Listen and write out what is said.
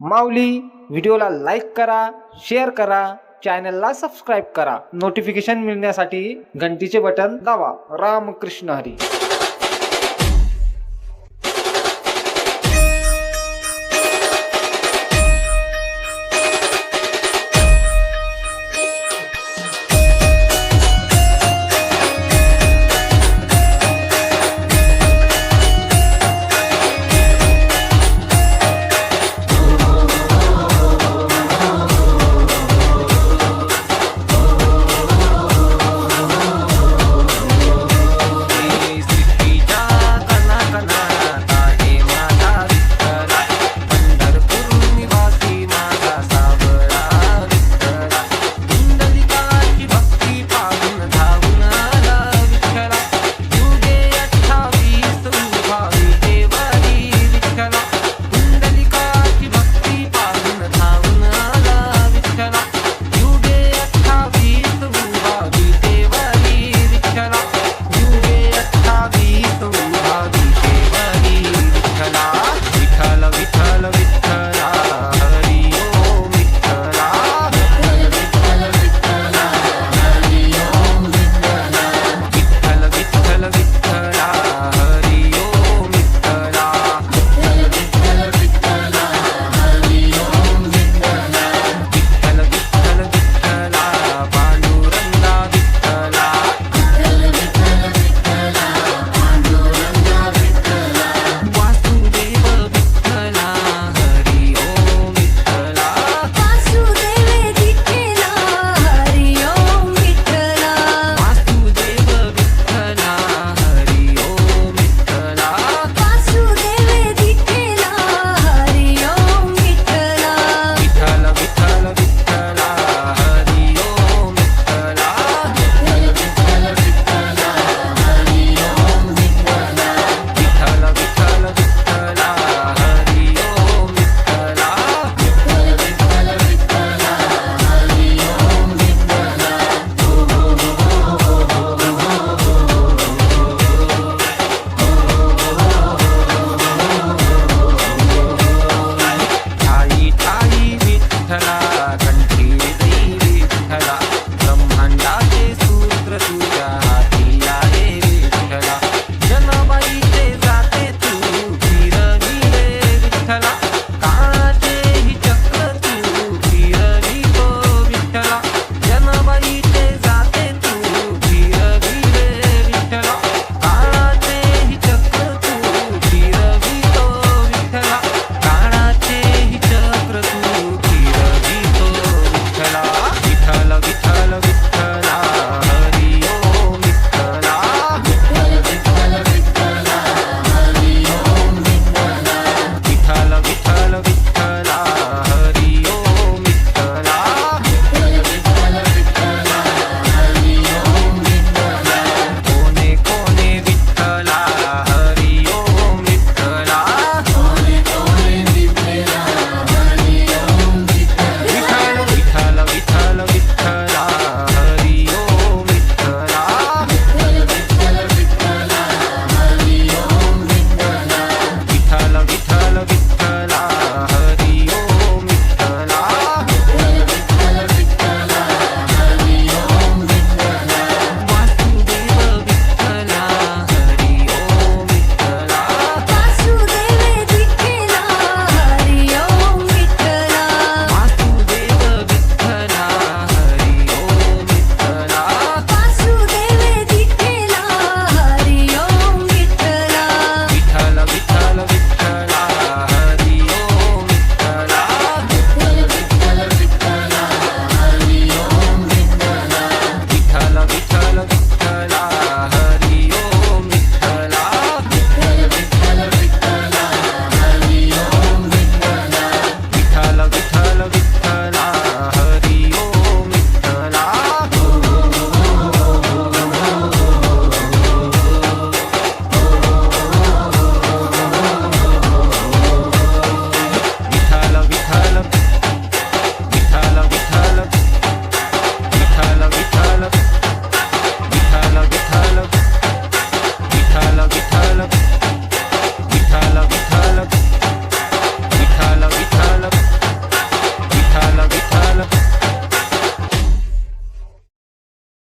माऊली व्हिडिओला लाईक करा शेअर करा चॅनलला सबस्क्राईब करा. नोटिफिकेशन मिळण्यासाठी घंटीचे बटन दावा रामकृष्ण हरी.